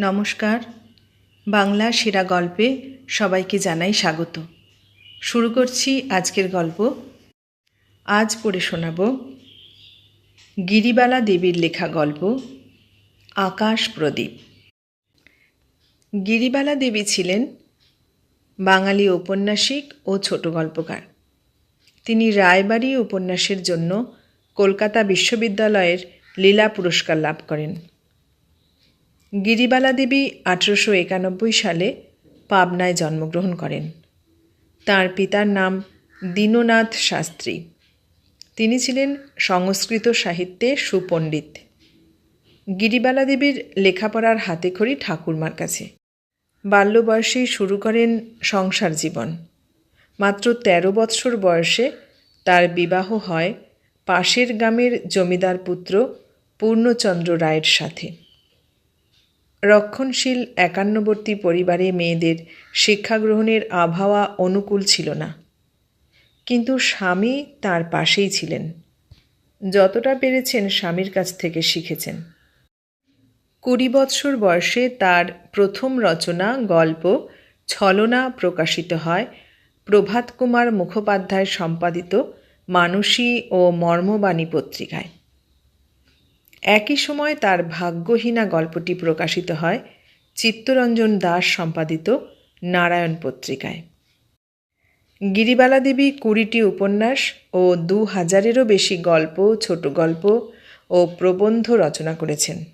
নমস্কার। বাংলা সেরা গল্পে সবাইকে জানাই স্বাগত। শুরু করছি আজকের গল্প। আজ পড়ে শোনাব গিরিবালা দেবীর লেখা গল্প, আকাশ প্রদীপ। গিরিবালা দেবী ছিলেন বাঙালি ঔপন্যাসিক ও ছোট গল্পকার। তিনি রায়বাড়ি উপন্যাসের জন্য কলকাতা বিশ্ববিদ্যালয়ের লীলা পুরস্কার লাভ করেন। গিরিবালা দেবী আঠেরোশো একানব্বই সালে পাবনায় জন্মগ্রহণ করেন। তার পিতার নাম দীননাথ শাস্ত্রী। তিনি ছিলেন সংস্কৃত সাহিত্যে সুপণ্ডিত। গিরিবালা দেবীর লেখাপড়ার হাতেখড়ি ঠাকুরমার কাছে। বাল্য বয়সেই শুরু করেন সংসার জীবন। মাত্র ১৩ বৎসর বয়সে তার বিবাহ হয় পাশের গ্রামের জমিদার পুত্র পূর্ণচন্দ্র রায়ের সাথে। রক্ষণশীল একান্নবর্তী পরিবারে মেয়েদের শিক্ষা গ্রহণের আবহাওয়া অনুকূল ছিল না। কিন্তু স্বামী তার পাশেই ছিলেন। যতটা পেরেছেন স্বামীর কাছ থেকে শিখেছেন। কুড়ি বৎসর বয়সে তার প্রথম রচনা, গল্প, ছলনা প্রকাশিত হয় প্রভাত কুমার মুখোপাধ্যায় সম্পাদিত মানসী ও মর্মবাণী পত্রিকায়। একই সময় তার ভাগ্যহীনা গল্পটি প্রকাশিত হয় চিত্তরঞ্জন দাস সম্পাদিত নারায়ণ পত্রিকায়। গিরিবালা দেবী কুড়িটি উপন্যাস ও দু হাজারেরও বেশি গল্প, ছোট গল্প ও প্রবন্ধ রচনা করেছেন।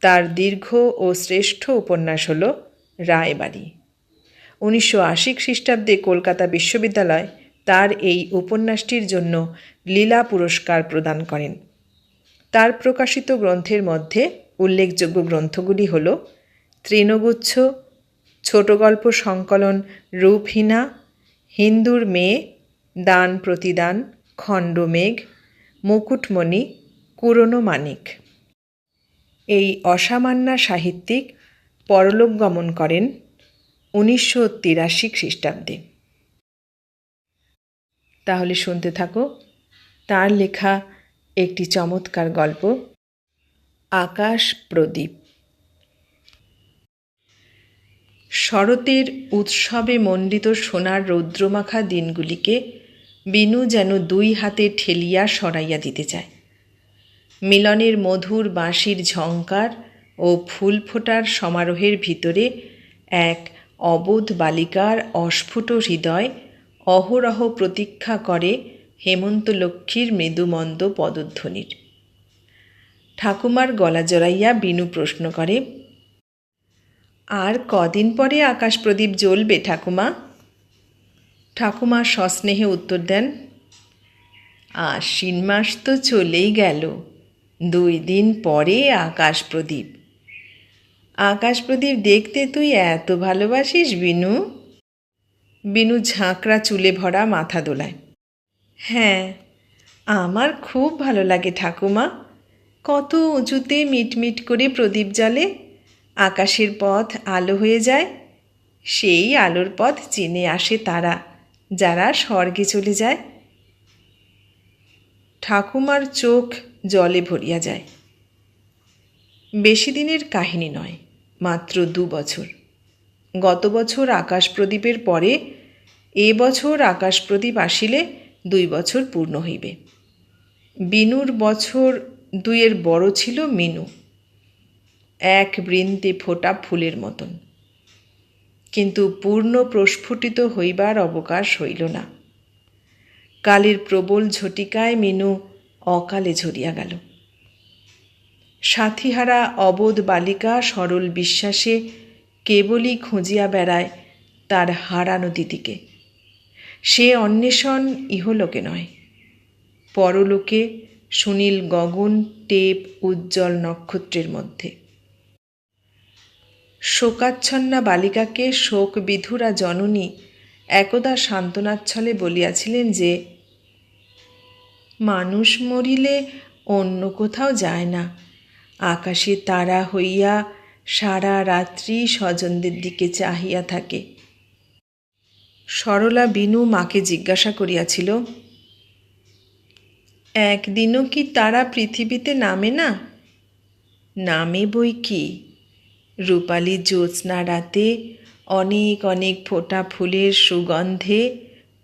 তার দীর্ঘ ও শ্রেষ্ঠ উপন্যাস হল রায়বাড়ি। উনিশশো আশি খ্রিস্টাব্দে কলকাতা বিশ্ববিদ্যালয় তার এই উপন্যাসটির জন্য লীলা পুরস্কার প্রদান করেন। তার প্রকাশিত গ্রন্থের মধ্যে উল্লেখযোগ্য গ্রন্থগুলি হল তৃণগুচ্ছ ছোট গল্প সংকলন, রূপহীনা, হিন্দুর মেয়ে, দান প্রতিদান, খণ্ডমেঘ, মুকুটমণি, কুরনো মানিক। এই অসামান্যা সাহিত্যিক পরলোক গমন করেন উনিশশো তিরাশি খ্রিস্টাব্দে। তাহলে শুনতে থাকো, তার লেখা একটি চমৎকার গল্প। আকাশ প্রদীপ। শরতের উৎসবে মণ্ডিত সোনার রৌদ্রমাখা দিনগুলিকে বিনু যেন দুই হাতে ঠেলিয়া সরাইয়া দিতে চায়। মিলনের মধুর বাঁশির ঝঙ্কার ও ফুল ফোটার সমারোহের ভিতরে এক অবোধ বালিকার অস্ফুট হৃদয় অহরহ প্রতীক্ষা করে হেমন্ত লক্ষ্মীর মৃদুমন্দ পদধ্বনির। ঠাকুমার গলা জড়াইয়া বিনু প্রশ্ন করে, আর কদিন পরে আকাশ প্রদীপ জ্বলবে ঠাকুমা? ঠাকুমা সস্নেহে উত্তর দেন, আশ্বিন মাস তো চলেই গেল, দুই দিন পরে আকাশ প্রদীপ আকাশ প্রদীপ দেখতে তুই এত ভালোবাসিস বিনু? বিনু ঝাঁকড়া চুলে ভরা মাথা দোলায়। হ্যাঁ আমার খুব ভালো লাগে ঠাকুমা। কত উঁচুতে মিটমিট করে প্রদীপ জ্বলে, আকাশের পথ আলো হয়ে যায়, সেই আলোর পথ চিনে আসে তারা, যারা স্বর্গে চলে যায়। ঠাকুমার চোখ জলে ভরিয়া যায়। বেশি দিনের কাহিনী নয়, মাত্র দু বছর। গত বছর আকাশ প্রদীপের পরে, এ বছর আকাশ প্রদীপ আসিলে দুই বছর পূর্ণ হইবে। বিনুর বছর দুইয়ের বড় ছিল মিনু। এক বৃন্তে ফোটা ফুলের মতন। কিন্তু পূর্ণ প্রস্ফুটিত হইবার অবকাশ হইল না। কালের প্রবল ঝটিকায় মিনু অকালে ঝরিয়া গেল। সাথীহারা অবোধ বালিকা সরল বিশ্বাসে কেবলই খুঁজিয়া বেড়ায় তার হারানো দিদিকে সে অন্বেষণ ইহলোকে নয়। পরলোকে সুনীল গগন টেপ উজ্জ্বল নক্ষত্রের মধ্যে। শোকাচ্ছন্না বালিকাকে শোক বিধুরা জননী একদা সান্ত্বনাচ্ছলে বলিয়াছিলেন যে, মানুষ মরিলে অন্য কোথাও যায় না। আকাশে তারা হইয়া সারা রাত্রি স্বজনদের দিকে চাহিয়া থাকে। সরলা বিনু মাকে জিজ্ঞাসা করিয়াছিল, একদিনও কি তারা পৃথিবীতে নামে না? নামে বই কি? রূপালী জ্যোৎস্না রাতে অনেক অনেক ফোঁটা ফুলের সুগন্ধে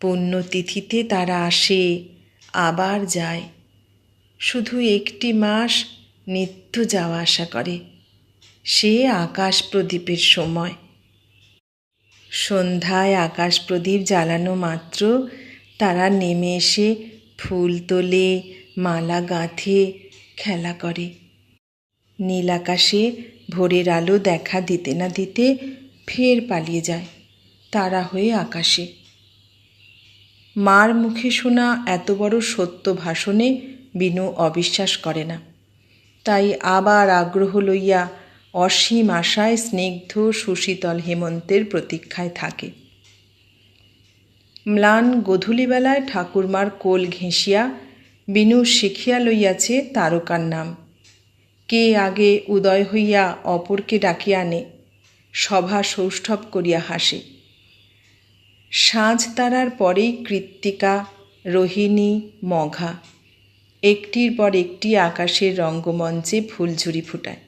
পুণ্যতিথিতে তারা আসে, আবার যায়। শুধু একটি মাস নিত্য যাওয়া আসা করে। সে আকাশ প্রদীপের সময়। সন্ধ্যায় আকাশ প্রদীপ জ্বালানো মাত্র। তারা নেমে এসে ফুল তোলে, মালা গাঁথে, খেলা করে। নীল আকাশে ভোরের আলো দেখা দিতে না দিতে ফের পালিয়ে যায় তারা হয়ে আকাশে। মার মুখে শোনা এত বড় সত্য ভাষণে বিনু অবিশ্বাস করে না। তাই আবার আগ্রহ লইয়া অসীম আশায় স্নিগ্ধ সুশীতল হেমন্তের প্রতীক্ষায় থাকে। ম্লান গধূলিবেলায় ঠাকুরমার কোল ঘেঁষিয়া বিনু শিখিয়া লইয়াছে তারকার নাম। কে আগে উদয় হইয়া অপরকে ডাকিয়া আনে, সভা সৌষ্ঠব করিয়া হাসে। সাঁঝ তারার পরেই কৃত্তিকা, রোহিণী, মঘা, একটির পর একটি আকাশের রঙ্গমঞ্চে ফুলঝুরি ফুটায়।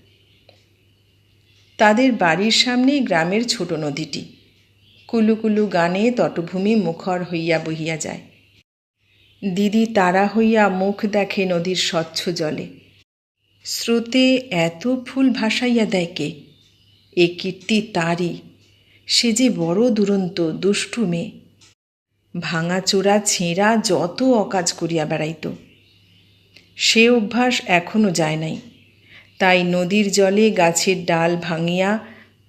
তাদের বাড়ির সামনেই গ্রামের ছোট নদীটি। কুলুকুলু গানে তটভূমি মুখর হইয়া বহিয়া যায়। দিদি তারা হইয়া মুখ দেখে নদীর স্বচ্ছ জলে। স্রোতে এত ফুল ভাসাইয়া দেয় কে? এ কীর্তি তারই। সে যে বড় দুরন্ত, দুষ্টু মেয়ে। ভাঙাচোরা ছেঁড়া যত অকাজ করিয়া বেড়াইত। সে অভ্যাস এখনও যায় নাই। তাই নদীর জলে গাছের ডাল ভাঙিয়া,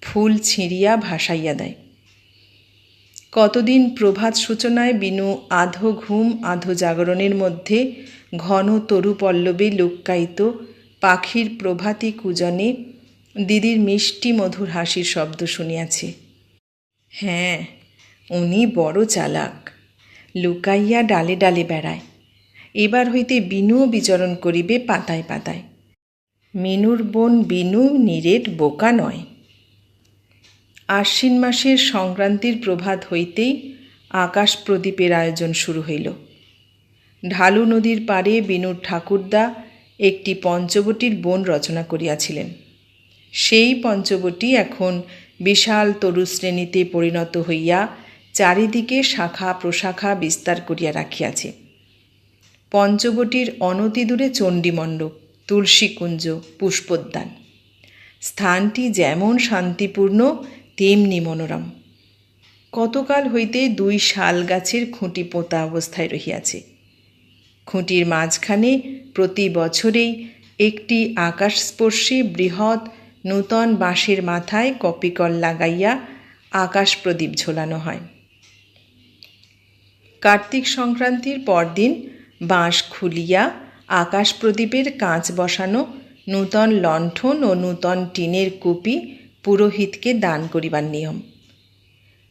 ফুল ছিঁড়িয়া ভাসাইয়া দেয়। কতদিন প্রভাত সূচনায় বিনু আধো ঘুম, আধো জাগরণের মধ্যে ঘন তরু পল্লবে লুক্কায়িত পাখির প্রভাতী কুজনে দিদির মিষ্টি মধুর হাসির শব্দ শুনিয়াছে। হ্যাঁ উনি বড় চালাক, লুকাইয়া ডালে ডালে বেড়ায়। এবার হইতে বিনুও বিচরণ করিবে পাতায় পাতায়। মিনুর বোন বিনু নিরেট বোকা নয়। আশ্বিন মাসের সংক্রান্তির প্রভাত হইতেই আকাশ প্রদীপের আয়োজন শুরু হইল। ঢালু নদীর পাড়ে বিনুর ঠাকুরদা একটি পঞ্চবটির বন রচনা করিয়াছিলেন। সেই পঞ্চবটি এখন বিশাল তরুশ্রেণীতে পরিণত হইয়া চারিদিকে শাখা প্রশাখা বিস্তার করিয়া রাখিয়াছে। পঞ্চবটির অনতিদূরে চণ্ডীমণ্ডপ। তুলসীকুঞ্জ পুষ্পোদ্যান। স্থানটি যেমন শান্তিপূর্ণ, তেমনি মনোরম। কতকাল হইতে দুই শাল গাছের খুঁটি পোঁতা অবস্থায় রহিয়াছে। খুঁটির মাঝখানে প্রতি বছরেই একটি আকাশস্পর্শী বৃহৎ নূতন বাঁশের মাথায় কপিকল লাগাইয়া আকাশ প্রদীপ ঝোলানো হয়। কার্তিক সংক্রান্তির পরদিন বাঁশ খুলিয়া আকাশ প্রদীপের কাঁচ বসানো, নূতন লণ্ঠন ও নূতন টিনের কুপি পুরোহিতকে দান করিবার নিয়ম।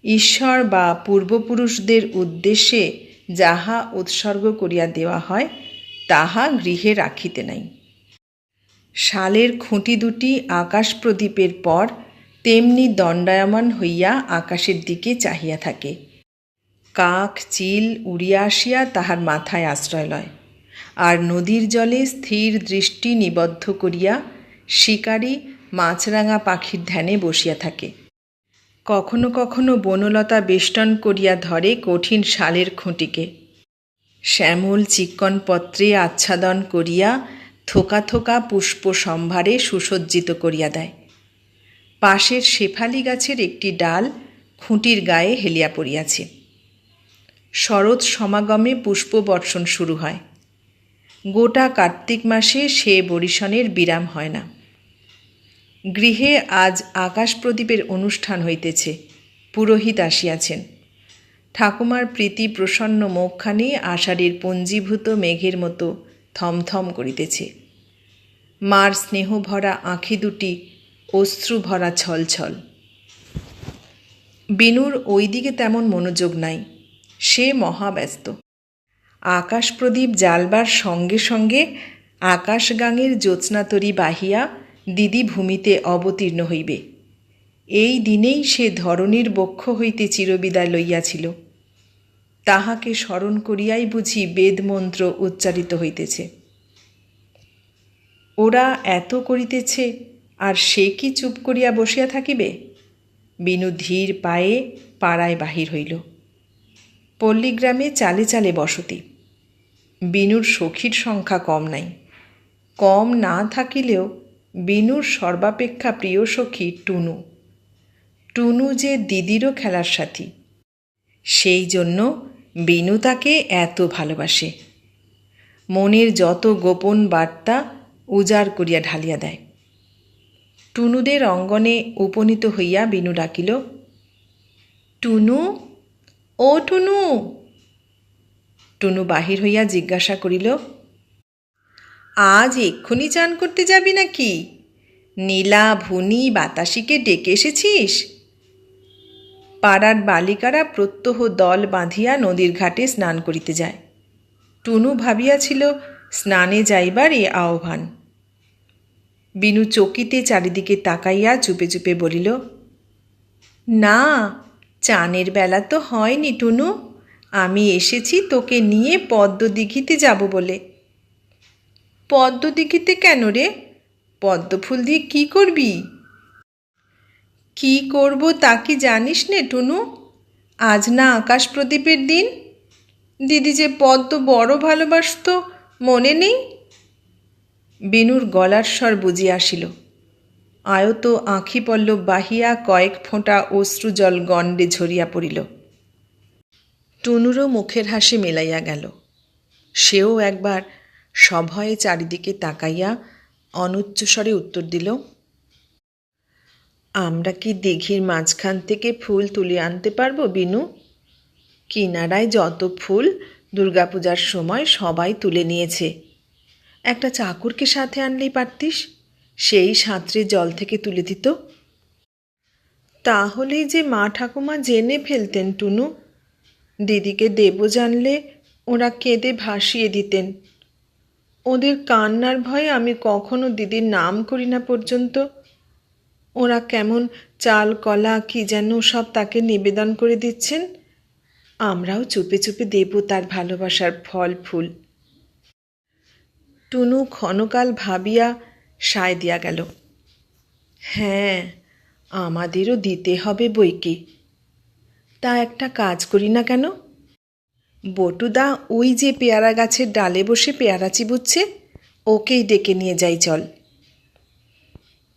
ঈশ্বর বা পূর্বপুরুষদের উদ্দেশ্যে যাহা উৎসর্গ করিয়া দেওয়া হয়, তাহা গৃহে রাখিতে নাই। শালের খুঁটি দুটি আকাশ প্রদীপের পর তেমনি দণ্ডায়মান হইয়া আকাশের দিকে চাহিয়া থাকে। কাক, চিল উড়িয়া আসিয়া তাহার মাথায় আশ্রয় লয়। আর নদীর জলে স্থির দৃষ্টি নিবদ্ধ করিয়া শিকারী মাছরাঙা পাখির ধ্যানে বসিয়া থাকে। কখনো কখনো বনলতা বেষ্টন করিয়া ধরে কঠিন শালের খুঁটিকে। শ্যামল চিক্কন পত্রে আচ্ছাদন করিয়া থোকা থোকা পুষ্প সম্ভারে সুসজ্জিত করিয়া দেয়। পাশের শেফালি গাছের একটি ডাল খুঁটির গায়ে হেলিয়া পড়িয়াছে। শরৎ সমাগমে পুষ্পবর্ষণ শুরু হয়। গোটা কার্তিক মাসে সে বরিশনের বিরাম হয় না। গৃহে আজ আকাশ প্রদীপের অনুষ্ঠান হইতেছে, পুরোহিত আসিয়াছেন। ঠাকুমার প্রীতি প্রসন্ন মুখখানি আষাঢ়ের পঞ্জীভূত মেঘের মতো থমথম করিতেছে। মার স্নেহ ভরা আঁখি দুটি, অশ্রু ভরা ছলছল। বিনুর ওই দিকে তেমন মনোযোগ নাই, সে মহাব্যস্ত। আকাশ প্রদীপ জ্বালবার সঙ্গে সঙ্গে আকাশগাঙের জ্যোৎস্নাতরী বাহিয়া দিদি ভূমিতে অবতীর্ণ হইবে। এই দিনেই সে ধরণীর বক্ষ হইতে চিরবিদায় লইয়াছিল। তাহাকে স্মরণ করিয়াই বুঝি বেদমন্ত্র উচ্চারিত হইতেছে। ওরা এত করিতেছে, আর সে কি চুপ করিয়া বসিয়া থাকিবে? বিনু ধীর পায়ে পাড়ায় বাহির হইল। পল্লীগ্রামে চালে চালে বসতি। বিনুর সখীর সংখ্যা কম নাই। কম না থাকিলেও বিনুর সর্বাপেক্ষা প্রিয় সখী টুনু। টুনু যে দিদিরও খেলার সাথী। সেই জন্য বিনু তাকে এত ভালোবাসে। মনের যত গোপন বার্তা উজাড় করিয়া ঢালিয়া দেয়। টুনুদের অঙ্গনে উপনীত হইয়া বিনু ডাকিল, টুনু, ও টুনু টুনু বাহির হইয়া জিজ্ঞাসা করিল, আজ এক্ষুনি চান করতে যাবি নাকি? নীলা, ভুনি, বাতাসিকে ডেকে এসেছিস? পাড়ার বালিকারা প্রত্যহ দল বাঁধিয়া নদীর ঘাটে স্নান করিতে যায়। টুনু ভাবিয়াছিল, স্নানে যাইবার এ আহ্বান। বিনু চকিতে চারিদিকে তাকাইয়া চুপে চুপে বলিল, না, চানের বেলা তো হয়নি টুনু। আমি এসেছি তোকে নিয়ে পদ্ম দিঘিতে যাব বলে। পদ্ম দিঘিতে কেন রে? পদ্মফুল দিয়ে কী করবি? কি করব তা কি জানিস নে টুনু? আজ না আকাশ প্রদীপের দিন। দিদি যে পদ্ম বড় ভালোবাসত, মনে নেই? বিনুর গলার স্বর বুঝিয়া আসিল। আয়ত আঁখি পল্লব বাহিয়া কয়েক ফোঁটা অশ্রুজল গণ্ডে ঝরিয়া পড়িল। টুনুরও মুখের হাসি মেলাইয়া গেল। সেও একবার সভয়ে চারিদিকে তাকাইয়া অনুচ্চস্বরে উত্তর দিল, আমরা কি দিঘির মাঝখান থেকে ফুল তুলে আনতে পারব, বিনু? কিনারায় যত ফুল দুর্গাপূজার সময় সবাই তুলে নিয়েছে। একটা চাকরকে সাথে আনলেই পারতিস, সেই সাঁতরে জল থেকে তুলে দিত। তাহলেই যে মা ঠাকুমা জেনে ফেলতেন টুনু দিদিকে দেব জানলে ওরা কেঁদে ভাসিয়ে দিতেন। ওদের কান্নার ভয়ে আমি কখনো দিদির নাম করি না পর্যন্ত। ওরা কেমন চাল, কলা, কি যেন সব তাকে নিবেদন করে দিচ্ছেন। আমরাও চুপে চুপে দেব তার ভালোবাসার ফল, ফুল। টুনু ক্ষণকাল ভাবিয়া সায় দিয়া গেল। হ্যাঁ আমাদেরও দিতে হবে বইকে। তা একটা কাজ করি না কেন? বটুদা ওই যে পেয়ারা গাছের ডালে বসে পেয়ারা চিবুচ্ছে, ওকেই ডেকে নিয়ে যাই চল।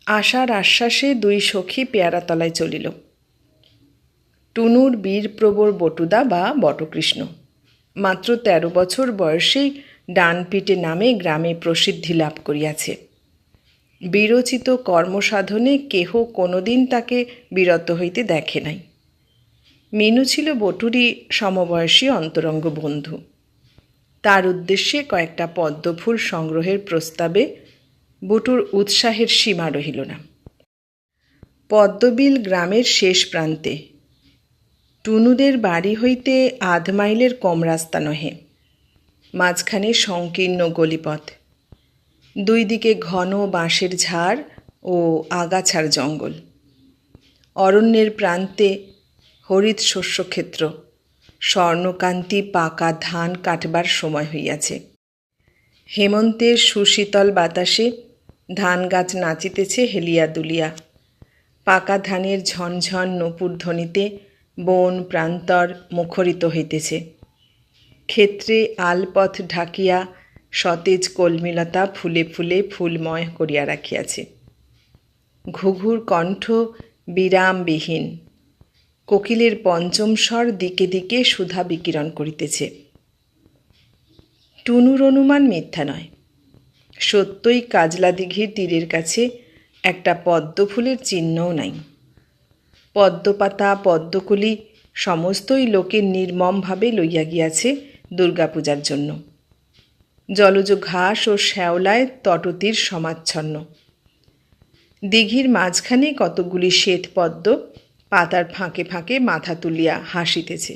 আশার আশ্বাসে দুই সখী পেয়ারা তলায় চলিল। টুনুর বীরপ্রবর বটুদা বা বটকৃষ্ণ। মাত্র তেরো বছর বয়সেই ডানপিটে নামে গ্রামে প্রসিদ্ধি লাভ করিয়াছে। বিরচিত কর্মসাধনে কেহ কোনোদিন তাকে বিরত হইতে দেখে নাই। মিনু ছিল বটুরি সমবয়সী অন্তরঙ্গ বন্ধু। তার উদ্দেশ্যে কয়েকটা পদ্মফুল সংগ্রহের প্রস্তাবে বটুর উৎসাহের সীমা রহিল না। পদ্মবিল গ্রামের শেষ প্রান্তে, টুনুদের বাড়ি হইতে আধ মাইলের কম রাস্তা নহে, মাঝখানে সংকীর্ণ গলিপথ, দুই দিকে ঘন বাঁশের ঝাড় ও আগাছার জঙ্গল। অরণ্যের প্রান্তে হরিৎ শস্যক্ষেত্র। স্বর্ণকান্তি পাকা ধান কাটবার সময় হইয়াছে। হেমন্তের সুশীতল বাতাসে ধান গাছ নাচিতেছে হেলিয়া দুলিয়া। পাকা ধানের ঝনঝন নপুর ধ্বনিতে বন প্রান্তর মুখরিত হইতেছে। ক্ষেত্রে আলপথ ঢাকিয়া সতেজ কলমিলতা ফুলে ফুলে ফুলময় করিয়া রাখিয়াছে। ঘুঘুর কণ্ঠ বিরামবিহীন। কোকিলের পঞ্চম স্বর দিকে দিকে সুধা বিকিরণ করিতেছে। টুনুর অনুমান মিথ্যা নয়। সত্যই কাজলা দিঘির তীরের কাছে একটা পদ্ম ফুলের চিহ্নও নাই। পদ্মপাতা, পদ্মকুলি সমস্তই লোকে নির্মমভাবে লইয়া গিয়াছে দুর্গাপূজার জন্য। জলজ ঘাস ও শ্যাওলায় তটতীর সমাচ্ছন্ন। দিঘির মাঝখানে কতগুলি শ্বেত পদ্ম পাতার ফাঁকে ফাঁকে মাথা তুলিয়া হাসিতেছে।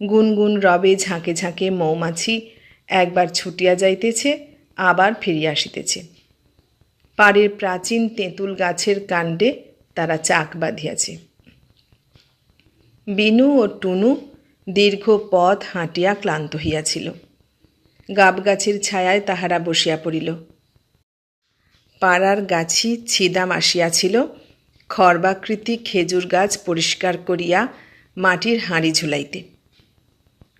গুনগুন রবে ঝাঁকে ঝাঁকে মৌমাছি একবার ছুটিয়া যাইতেছে, আবার ফিরিয়া আসিতেছে। পাড়ের প্রাচীন তেঁতুল গাছের কাণ্ডে তারা চাক বাঁধিয়াছে। বিনু ও টুনু দীর্ঘ পথ হাঁটিয়া ক্লান্ত হইয়াছিল। গাব গাছের ছায়ায় তাহারা বসিয়া পড়িল। পাড়ার গাছি ছিদাম আসিয়াছিল খর্বাকৃতি খেজুর গাছ পরিষ্কার করিয়া মাটির হাঁড়ি ঝুলাইতে।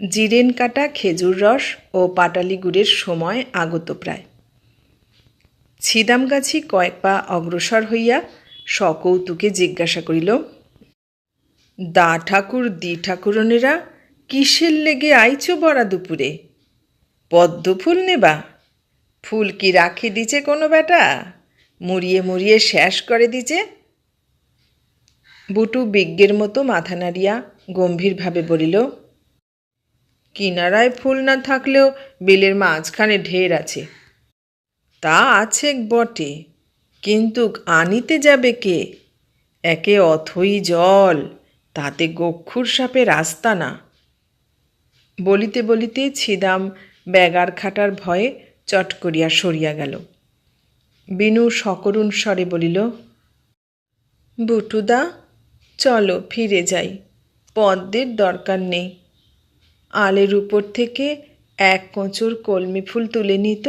জিরেন কাটা খেজুর রস ও পাটালি গুড়ের সময় আগত প্রায়। ছিদাম গাছি কয়েক পা অগ্রসর হইয়া সকৌতুকে জিজ্ঞাসা করিল, দা ঠাকুর, দি ঠাকুরনেরা কিসের লেগে আইছ বড়া দুপুরে? পদ্ম ফুল নেবা? ফুল কি রাখি দিছে কোনো বেটা? মুড়িয়ে মুড়িয়ে শেষ করে দিছে? বুটু বিজ্ঞের মতো মাথা নাড়িয়া গম্ভীরভাবে বলিল, কিনারায় ফুল না থাকলেও বিলের মাঝখানে ঢের আছে। তা আছে বটে, কিন্তু আনিতে যাবে কে? একে অথই জল, তাতে গক্ষুর সাপে রাস্তা না। বলিতে বলিতে ছিদাম ব্যাগার খাটার ভয়ে চট করিয়া সরিয়া গেল। বিনু সকরুণ স্বরে বলিল, বুটুদা চলো ফিরে যাই, পদ্মের দরকার নেই। আলের উপর থেকে এক কোঁচুর কলমি ফুল তুলে নিত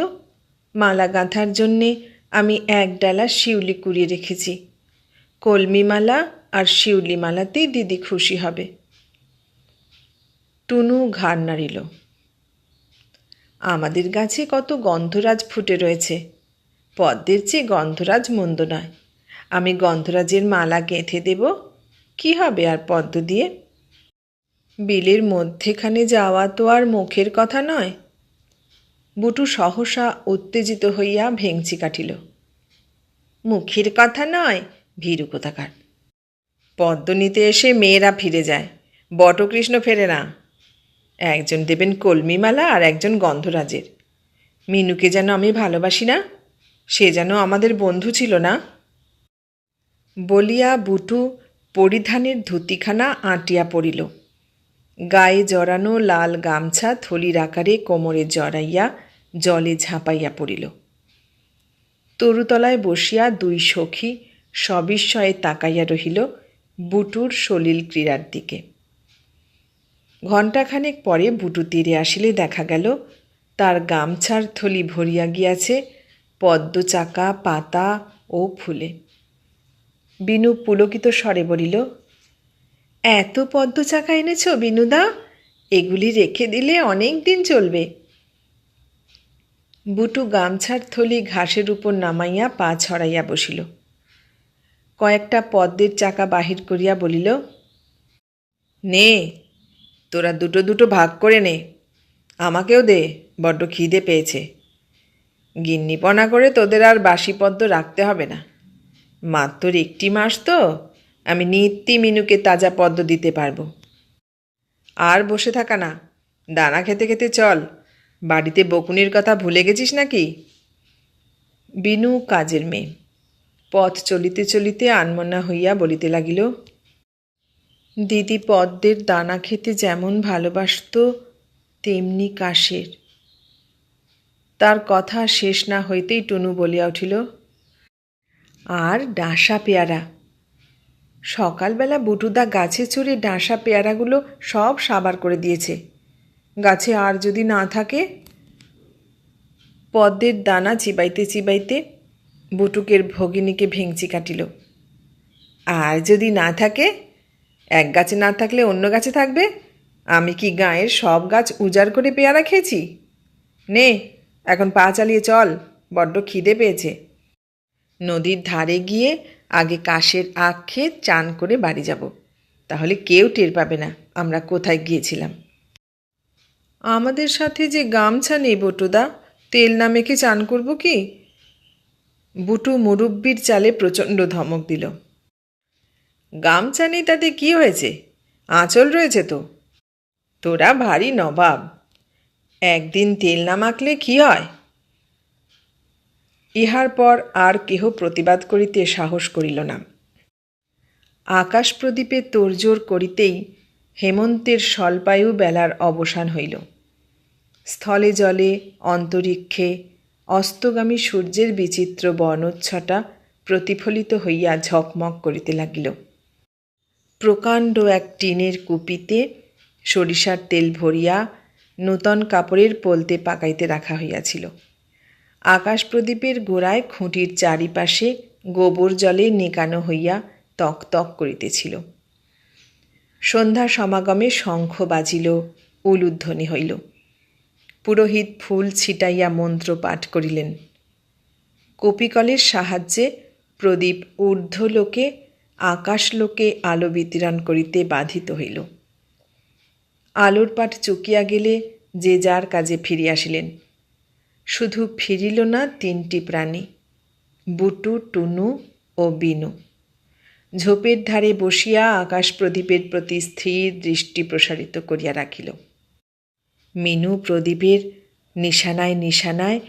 মালা গাঁথার জন্যে আমি এক ডালা শিউলি কুড়িয়ে রেখেছি। কলমি মালা আর শিউলি মালাতেই দিদি খুশি হবে। টুনু ঘাড় নাড়িল। আমাদের গাছে কত গন্ধরাজ ফুটে রয়েছে। পদ্মের চেয়ে গন্ধরাজ মন্দ নয়। আমি গন্ধরাজের মালা গেঁথে দেব কি হবে আর পদ্ম দিয়ে? বিলের মধ্যেখানে যাওয়া তো আর মুখের কথা নয়। বুটু সহসা উত্তেজিত হইয়া ভেংচি কাটিল। মুখের কথা নয়, ভীরু কোথাকার। পদ্ম নিতে এসে মেয়েরা ফিরে যায়। বটকৃষ্ণ ফেরে না। একজন দেবেন কলমিমালা আর একজন গন্ধরাজের। মিনুকে যেন আমি ভালোবাসি না, সে যেন আমাদের বন্ধু ছিল না। বলিয়া বুটু পরিধানের ধুতিখানা আঁটিয়া পড়িল। গায়ে জড়ানো লাল গামছা থলির আকারে কোমরে জড়াইয়া জলে ঝাঁপাইয়া পড়িল। তরুতলায় বসিয়া দুই সখী সবিস্ময়ে তাকাইয়া রহিল বুটুর সলিল ক্রীড়ার দিকে। ঘণ্টাখানেক পরে বুটু তীরে আসিলে দেখা গেল, তার গামছার থলি ভরিয়া গিয়াছে পদ্ম চাকা, পাতা ও ফুলে। বিনু পুলকিত স্বরে বলিল, এত পদ্ম চাকা এনেছ বিনুদা, এগুলি রেখে দিলে অনেক দিন চলবে বুটু গামছার থলি ঘাসের উপর নামাইয়া পা ছড়াইয়া বসিল। কয়েকটা পদ্মের চাকা বাহির করিয়া বলিল, নে, তোরা দুটো দুটো ভাগ করে নে, আমাকেও দে, বড্ড খিদে পেয়েছে। গিন্নিপনা করে তোদের আর বাসি পদ্ম রাখতে হবে না। মাত্র একটি মাস তো, আমি নিত্যি মিনুকে তাজা পদ্ম দিতে পারব। আর বসে থাকা না, দানা খেতে খেতে চল, বাড়িতে বকুনির কথা ভুলে গেছিস নাকি? বিনু কাজের মেয়ে, পথ চলিতে চলিতে আনমনা হইয়া বলিতে লাগিল, দিদি পদ্মের দানা খেতে যেমন ভালোবাসত, তেমনি কাশের। তার কথা শেষ না হইতেই টুনু বলিয়া উঠিল আর ডাঁসা পেয়ারা। সকালবেলা বুটুদা গাছে চড়ে ডাঁসা পেয়ারাগুলো সব সাবার করে দিয়েছে। গাছে আর যদি না থাকে, পদ্মের দানা চিবাইতে চিবাইতে বুটুকের ভগিনীকে ভেংচি কাটিল। আর যদি না থাকে, এক গাছে না থাকলে অন্য গাছে থাকবে? আমি কি গায়ের সব গাছ উজাড় করে পেয়ারা খেয়েছি? নে, এখন পা চালিয়ে চল, বড্ড খিদে পেয়েছে। নদীর ধারে গিয়ে আগে কাশের আখ খেয়ে চান করে বাড়ি যাব। তাহলে কেউ টের পাবে না আমরা কোথায় গিয়েছিলাম। আমাদের সাথে যে গামছা নেই বটুদা তেল না মেখে চান করব কি? বুটু মুরব্বির চালে প্রচণ্ড ধমক দিল। গামছা নেই তাতে কি হয়েছে? আঁচল রয়েছে তো। তোরা ভারী নবাব। একদিন তেল না মাখলে কি হয়? ইহার পর আর কেহ প্রতিবাদ করিতে সাহস করিল না। আকাশ প্রদীপে তোড়জোড় করিতেই হেমন্তের স্বল্পায়ু বেলার অবসান হইল। স্থলে জলে, অন্তরিক্ষে অস্তগামী সূর্যের বিচিত্র বর্ণচ্ছটা প্রতিফলিত হইয়া ঝকমক করিতে লাগিল। প্রকাণ্ড এক টিনের কুপিতে সরিষার তেল ভরিয়া নূতন কাপড়ের পলতে পাকাইতে রাখা হইয়াছিল। আকাশ প্রদীপের গোড়ায় খুঁটির চারিপাশে গোবর জলে নেকানো হইয়া তক তক করিতেছিল। সন্ধ্যা সমাগমে শঙ্খ বাজিল, উলুধ্বনি হইল। পুরোহিত ফুল ছিটাইয়া মন্ত্র পাঠ করিলেন। কপিকলের সাহায্যে প্রদীপ ঊর্ধ্বলোকে, আকাশলোকে আলো বিতরণ করিতে বাধিত হইল। আলোর পাঠ চুকিয়া গেলে যে যার কাজে ফিরিয়াছিলেন। শুধু ফিরিল না তিনটি প্রাণী, বুটু, টুনু ও বিনু। ঝোপের ধারে বসিয়া আকাশ প্রদীপের প্রতি স্থির দৃষ্টি প্রসারিত করিয়া রাখিল। মিনু প্রদীপের নিশানায় নিশানায়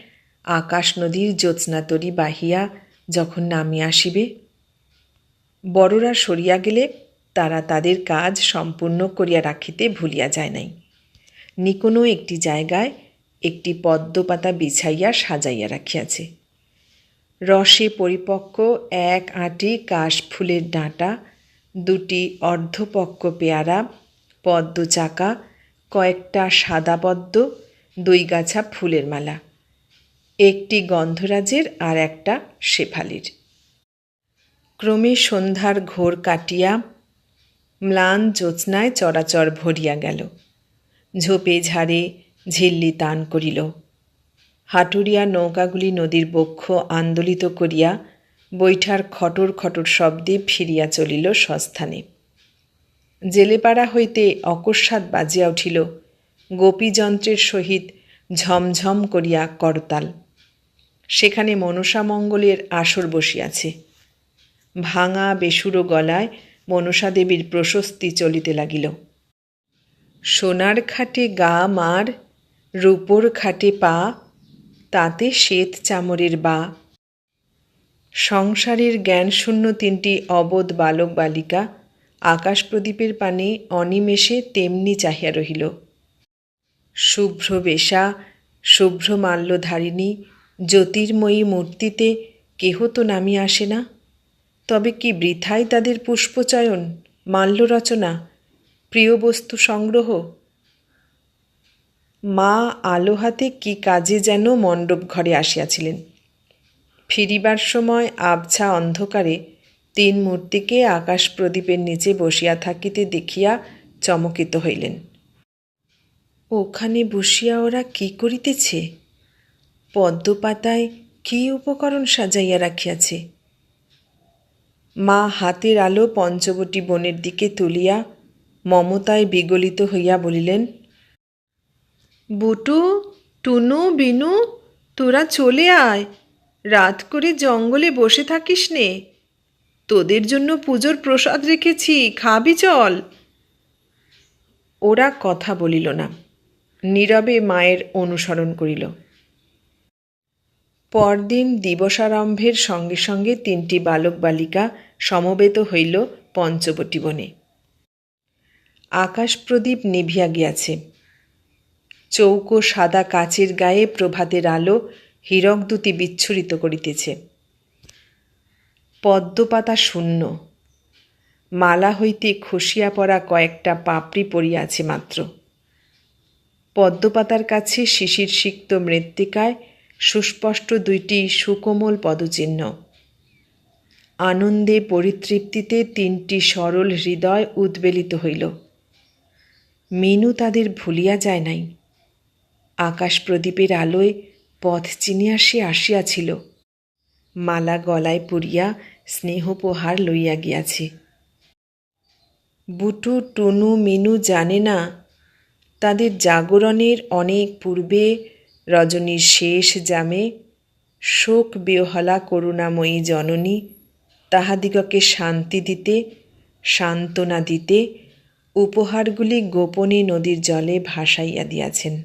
আকাশ নদীর জ্যোৎস্নাতরী বাহিয়া যখন নামিয়া আসিবে, বড়রা সরিয়া গেলে তারা তাদের কাজ সম্পূর্ণ করিয়া রাখিতে ভুলিয়া যায় নাই। নিকোনো একটি জায়গায় একটি পদ্মপাতা বিছাইয়া সাজাইয়া রাখিয়াছে। রসে পরিপক্ক এক আঁটি কাশ ফুলের ডাঁটা, দুটি অর্ধপক্ক পেয়ারা পদ্ম চাকা কয়েকটা সাদা পদ্ম দুই গাছা ফুলের মালা, একটি গন্ধরাজের আর একটা শেফালির। ক্রমে সন্ধ্যার ঘোর কাটিয়া ম্লান জ্যোৎস্নায় চরাচর ভরিয়া গেল। ঝোপে ঝাড়ে ঝিল্লি তান করিল। হাটুরিয়া নৌকাগুলি নদীর বক্ষ আন্দোলিত করিয়া বৈঠার খটর খটর শব্দে ফিরিয়া চলিল সস্থানে। জেলেপাড়া হইতে অকস্মাৎ বাজিয়া উঠিল। গোপীযন্ত্রের সহিত ঝমঝম করিয়া করতাল। সেখানে মনসা মঙ্গলের আসর বসিয়াছে। ভাঙা বেসুরো গলায় মনসা দেবীর প্রশস্তি চলিতে লাগিল। সোনার খাটে গা মার রূপোর খাটে পা, তাতে শ্বেত চামরের বা। সংসারের জ্ঞানশূন্য তিনটি অবোধ বালক বালিকা আকাশ প্রদীপের পানে অনিমেষে তেমনি চাহিয়া রহিল। শুভ্র বেশা, শুভ্র মাল্যধারিণী, জ্যোতির্ময়ী মূর্তিতে কেহ তো নামিয়া আসে না? তবে কি বৃথাই তাদের পুষ্পচয়ন মাল্য রচনা প্রিয় বস্তু সংগ্রহ? মা আলো হাতে কি কাজে যেন মণ্ডপ ঘরে আসিয়াছিলেন। ফিরিবার সময় আবছা অন্ধকারে তিন মূর্তিকে আকাশ প্রদীপের নিচে বসিয়া থাকিতে দেখিয়া চমকিত হইলেন। ওখানে বসিয়া ওরা কি করিতেছে? পদ্মপাতায় কি উপকরণ সাজাইয়া রাখিয়াছে? মা হাতের আলো পঞ্চবটি বনের দিকে তুলিয়া মমতায় বিগলিত হইয়া বলিলেন বুটু, টুনু, বিনু, তোরা চলে আয়। রাত করে জঙ্গলে বসে থাকিস নে। তোদের জন্য পুজোর প্রসাদ রেখেছি, খাবি চল। ওরা কথা বলিল না। নীরবে মায়ের অনুসরণ করিল। পরদিন দিবসারম্ভের সঙ্গে সঙ্গে তিনটি বালক বালিকা সমবেত হইল পঞ্চবটী বনে। আকাশ প্রদীপ নিভিয়া গিয়াছে। চৌকো সাদা কাচের গায়ে প্রভাতের আলো হীরকদূতি বিচ্ছুরিত করিতেছে। পদ্মপাতা শূন্য। মালা হইতে খসিয়া পড়া কয়েকটা পাপড়ি পড়িয়াছে মাত্র। পদ্মপাতার কাছে শিশির সিক্ত মৃত্তিকায় সুস্পষ্ট দুইটি সুকোমল পদচিহ্ন। আনন্দে পরিতৃপ্তিতে তিনটি সরল হৃদয় উদ্বেলিত হইল। মিনু তাদের ভুলিয়া যায় নাই। আকাশ প্রদীপের আলোয় পথ চিনিয়া সে আসিয়াছিল। মালা গলায় পড়িয়া স্নেহপোহার লইয়া গিয়াছে। বুটু টুনু মিনু জানে না, তাদের জাগরণের অনেক পূর্বে রজনীর শেষ জামে শোক বেহলা করুণাময়ী জননী তাহাদিগকে শান্তি দিতে, সান্ত্বনা দিতে উপহারগুলি গোপনে নদীর জলে ভাসাইয়া দিয়াছেন।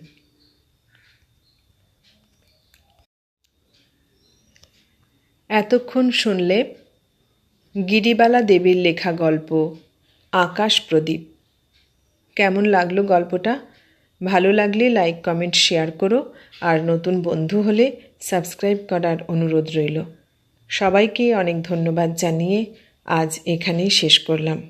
এতক্ষণ শুনলে গিরিবালা দেবীর লেখা গল্প, আকাশ প্রদীপ। কেমন লাগল গল্পটা? ভালো লাগলে লাইক, কমেন্ট, শেয়ার করো। আর নতুন বন্ধু হলে সাবস্ক্রাইব করার অনুরোধ রইল। সবাইকে অনেক ধন্যবাদ জানিয়ে আজ এখানেই শেষ করলাম।